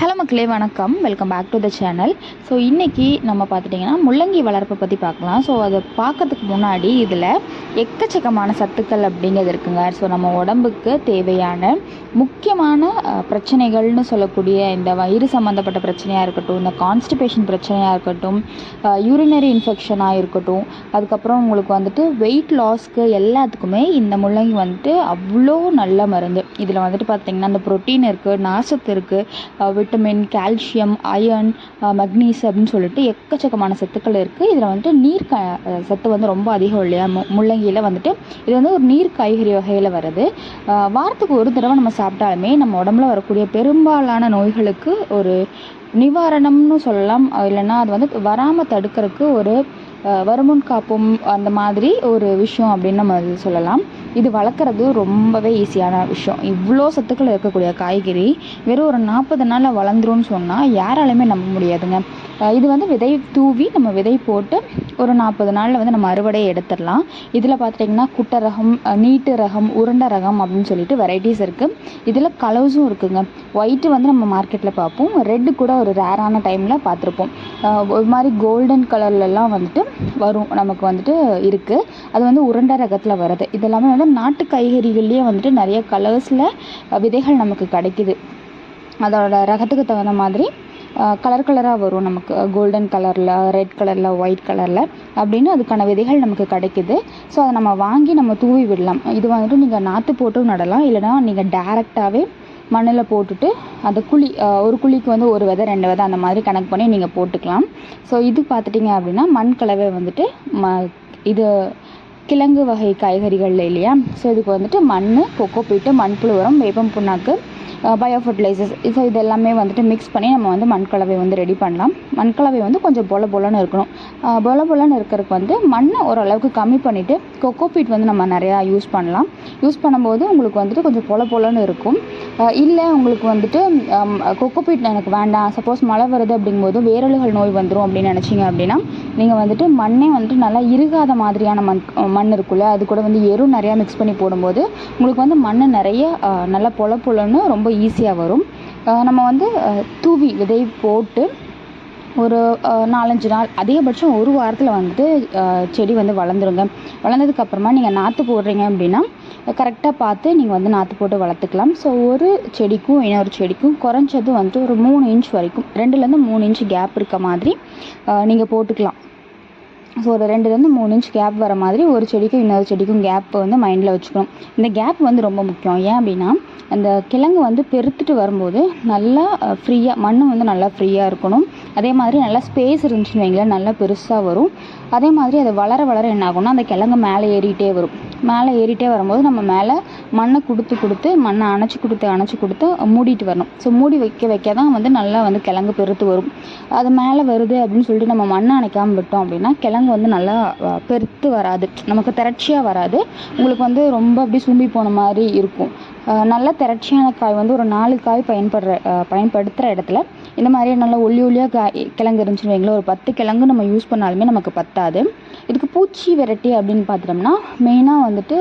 Hello மக்களே வணக்கம். Welcome back to the channel so இன்றைக்கி நம்ம பார்த்துட்டிங்கன்னா முள்ளங்கி வளர்ப்பை பற்றி பார்க்கலாம். ஸோ அதை பார்க்கறதுக்கு முன்னாடி இதில் எக்கச்சக்கமான சத்துக்கள் அப்படிங்கிறது இருக்குங்க. ஸோ நம்ம உடம்புக்கு தேவையான முக்கியமான பிரச்சனைகள்னு சொல்லக்கூடிய இந்த வயிறு சம்மந்தப்பட்ட பிரச்சனையாக இருக்கட்டும் இந்த கான்ஸ்டிபேஷன் பிரச்சனையாக இருக்கட்டும் யூரினரி இன்ஃபெக்ஷனாக இருக்கட்டும் அதுக்கப்புறம் உங்களுக்கு வந்துட்டு வெயிட் லாஸ்க்கு எல்லாத்துக்குமே இந்த முள்ளங்கி வந்துட்டு அவ்வளோ நல்ல மருந்து. இதில் வந்துட்டு பார்த்திங்கன்னா அந்த ப்ரோட்டீன் இருக்குது நாசத்து இருக்குது விட்டமின் கால்சியம் அயர்ன் மக்னீஸ் அப்படின்னு சொல்லிட்டு எக்கச்சக்கமான சத்துக்கள் இருக்குது இதில் வந்துட்டு நீர் க சத்து வந்து ரொம்ப அதிகம் இல்லையா? மு முள்ளங்கியில் வந்துட்டு இது வந்து ஒரு நீர் காய்கறி வகையில் வருது. வாரத்துக்கு ஒரு தடவை நம்ம சாப்பிட்டாலுமே நம்ம உடம்புல வரக்கூடிய பெரும்பாலான நோய்களுக்கு ஒரு நிவாரணம்னு சொல்லலாம். இல்லைன்னா அது வந்து வராமல் தடுக்கிறதுக்கு ஒரு வருமுன் காப்பும் அந்த மாதிரி ஒரு விஷயம் அப்படின்னு நம்ம சொல்லலாம். இது வளர்க்குறது ரொம்பவே ஈஸியான விஷயம். இவ்வளோ சத்துக்கள் இருக்கக்கூடிய காய்கறி வெறும் ஒரு நாற்பது நாளில் வளர்ந்துரும்னு சொன்னால் யாராலையுமே நம்ப முடியாதுங்க. இது வந்து விதை தூவி நம்ம விதை போட்டு ஒரு நாற்பது நாளில் வந்து நம்ம அறுவடையை எடுத்துடலாம். இதில் பார்த்துட்டிங்கன்னா குட்டை ரகம் நீட்டு ரகம் உருண்டை ரகம் அப்படின்னு சொல்லிட்டு வெரைட்டிஸ் இருக்குது இதில் கலர்ஸும் இருக்குதுங்க ஒயிட்டு வந்து நம்ம மார்க்கெட்டில் பார்ப்போம். ரெட்டு கூட ஒரு ரேரான டைமில் பார்த்துருப்போம். ஒரு மாதிரி கோல்டன் கலர்லலாம் வந்துட்டு வரும் நமக்கு வந்துட்டு இருக்குது அது வந்து உருண்டை ரகத்தில் வருது இதெல்லாமே வந்து நாட்டு காய்கறிகள்லேயே வந்துட்டு நிறைய கலர்ஸில் விதைகள் நமக்கு கிடைக்குது. அதோட ரகத்துக்கு தகுந்த மாதிரி கலர் கலராக வரும் நமக்கு. கோல்டன் கலரில் ரெட் கலரில் ஒயிட் கலரில் அப்படின்னு அதுக்கான விதைகள் நமக்கு கிடைக்குது. ஸோ அதை நம்ம வாங்கி நம்ம தூவி விடலாம். இது வந்துட்டு நீங்கள் நாற்று போட்டும் நடலாம். இல்லைனா நீங்கள் டேரெக்டாகவே மண்ணில் போட்டுட்டு அந்த குழி ஒரு குழிக்கு வந்து ஒரு விதை ரெண்டு விதை அந்த மாதிரி கணக்கு பண்ணி நீங்கள் போட்டுக்கலாம். ஸோ இது பார்த்துட்டிங்க அப்படின்னா மண் கலவை வந்துட்டு ம இது கிழங்கு வகை காய்கறிகள் இல்லையா? ஸோ இதுக்கு வந்துட்டு மண் கொக்கோ பீட்டு மண்புழு உரம் வேப்பம் புண்ணாக்கு பயோ ஃபர்டிலைசர்ஸ் ஸோ இது எல்லாமே வந்துட்டு மிக்ஸ் பண்ணி நம்ம வந்து மண்கலவை வந்து ரெடி பண்ணலாம். மண்கலவை வந்து கொஞ்சம் பொல பொலன்னு இருக்கணும். பொல பொலன்னு இருக்கிறதுக்கு வந்து மண்ணை ஓரளவுக்கு கம்மி பண்ணிவிட்டு கொக்கோ பீட் வந்து நம்ம நிறையா யூஸ் பண்ணலாம். யூஸ் பண்ணும்போது உங்களுக்கு வந்துட்டு கொஞ்சம் பொல பொலன்னு இருக்கும். இல்லை உங்களுக்கு வந்துட்டு கொக்கோ பீட் எனக்கு வேண்டாம். சப்போஸ் மழை வருது அப்படிங்கும்போது வேரலுகள் நோய் வந்துடும் அப்படின்னு நினச்சிங்க அப்படின்னா நீங்கள் வந்துட்டு மண்ணே வந்துட்டு நல்லா இறுகாத மாதிரியான மண் மண் இருக்குல்ல அது கூட வந்து எரு நிறையா மிக்ஸ் பண்ணி போடும்போது உங்களுக்கு வந்து மண் நிறைய நல்லா பொல பொலன்னு ரொம்ப ஈஸியாக வரும். நம்ம வந்து தூவி விதை போட்டு ஒரு நாலஞ்சு நாள் அதிகபட்சம் ஒரு வாரத்தில் வந்துட்டு செடி வந்து வளர்ந்துருங்க. வளர்ந்ததுக்கப்புறமா நீங்கள் நாற்று போடுறீங்க அப்படின்னா கரெக்டாக பார்த்து நீங்கள் வந்து நாற்று போட்டு வளர்த்துக்கலாம். ஸோ ஒரு செடிக்கும் இன்னொரு செடிக்கும் குறைஞ்சது வந்துட்டு ஒரு மூணு இன்ச் வரைக்கும் ரெண்டுலேருந்து மூணு இன்ச் கேப் இருக்க மாதிரி நீங்கள் போட்டுக்கலாம். ஸோ ஒரு ரெண்டுலேருந்து மூணு இன்ச் கேப் வர மாதிரி ஒரு செடிக்கும் இன்னொரு செடிக்கும் கேப் வந்து மைண்டில் வச்சுக்கணும். இந்த கேப் வந்து ரொம்ப முக்கியம். ஏன் அப்படின்னா அந்த கிழங்கு வந்து பெருத்துட்டு வரும்போது நல்லா ஃப்ரீயாக மண் வந்து நல்லா ஃப்ரீயாக இருக்கணும். அதே மாதிரி நல்லா ஸ்பேஸ் இருந்துச்சுன்னு வைங்களேன் நல்லா பெருசாக வரும். அதே மாதிரி அது வளர வளர என்ன ஆகும்னா அந்த கிழங்கு மேலே ஏறிட்டே வரும். மேலே ஏறிட்டே வரும்போது நம்ம மேலே மண்ணை கொடுத்து கொடுத்து மண்ணை அணைச்சி கொடுத்து அணைச்சி கொடுத்து மூடிட்டு வரணும். ஸோ மூடி வைக்க வைக்க தான் வந்து நல்லா வந்து கிழங்கு பெருத்து வரும். அது மேலே வருது அப்படின்னு சொல்லிட்டு நம்ம மண்ணை அணைக்காமல் விட்டோம் அப்படின்னா கிழங்கு வந்து நல்லா பெருத்து வராது. நமக்கு திரட்சியாக வராது. உங்களுக்கு வந்து ரொம்ப அப்படி சும்பி போன மாதிரி இருக்கும். நல்ல திரட்சியான காய் வந்து ஒரு நாலு காய் பயன்படுற பயன்படுத்துகிற இடத்துல இந்த மாதிரி நல்லா ஒல்லி ஒல்லியாக காய் கிழங்கு இருந்துச்சுன்னு வைங்களேன் ஒரு பத்து கிழங்கு நம்ம யூஸ் பண்ணாலுமே நமக்கு பத்தாது. இதுக்கு பூச்சி விரட்டி அப்படின்னு பார்த்துட்டோம்னா மெயினாக வந்துட்டு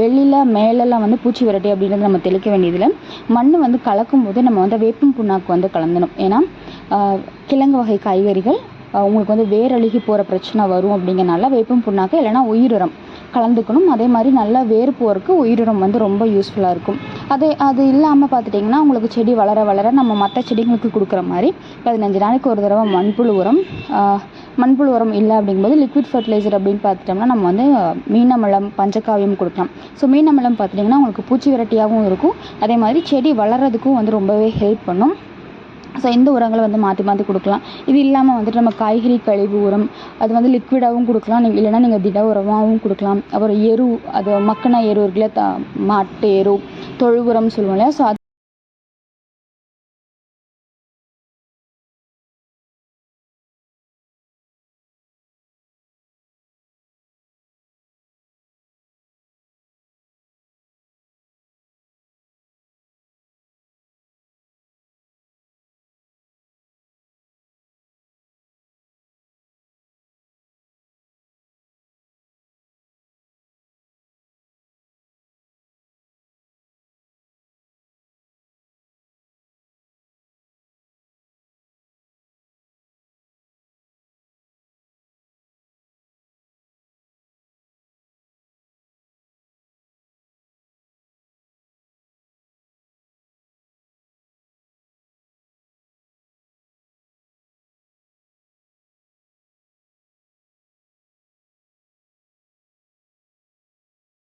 வெளியில் மேலெல்லாம் வந்து பூச்சி விரட்டி அப்படின்றது நம்ம தெளிக்க வேண்டியதில்லை. மண் வந்து கலக்கும் போது நம்ம வந்து வேப்பம் புண்ணாக்கு வந்து கலந்துடும் ஏன்னா கிழங்கு வகை காய்கறிகள் உங்களுக்கு வந்து வேரழுகி போகிற பிரச்சனை வரும் அப்படிங்கறனால வேப்பம் புண்ணாக்கு இல்லைன்னா உரம். கலந்துக்கணும். அதே மாதிரி நல்லா வேர் போகிறதுக்கு உயிரினம் வந்து ரொம்ப யூஸ்ஃபுல்லாக இருக்கும். அதே அது இல்லாமல் பார்த்துட்டிங்கன்னா உங்களுக்கு செடி வளர வளர நம்ம மற்ற செடிங்களுக்கு கொடுக்குற மாதிரி பதினஞ்சு நாளைக்கு ஒரு தடவை மண்புழு உரம் மண்புழு உரம் இல்லை அப்படிங்கும்போது லிக்விட் ஃபர்டிலைசர் அப்படின்னு பார்த்துட்டோம்னா நம்ம வந்து மீனமலம் பஞ்சகாவியம் கொடுக்கலாம். ஸோ மீனமலம் பார்த்துட்டிங்கன்னா உங்களுக்கு பூச்சி விரட்டியாகவும் இருக்கும். அதே மாதிரி செடி வளர்கிறதுக்கும் வந்து ரொம்பவே ஹெல்ப் பண்ணும். ஸோ இந்த உரங்களை வந்து மாற்றி மாற்றி கொடுக்கலாம். இது இல்லாமல் வந்துட்டு நம்ம காய்கறி கழிவு உரம் அது வந்து லிக்விடாகவும் கொடுக்கலாம். நீங்கள் இல்லைன்னா நீங்கள் திட உரமாகவும் கொடுக்கலாம். அப்புறம் எரு அது மக்கின எரு இருக்குல்ல த மாட்டு எரு தொழு உரம் சொல்லுவோம் இல்லையா? ஸோ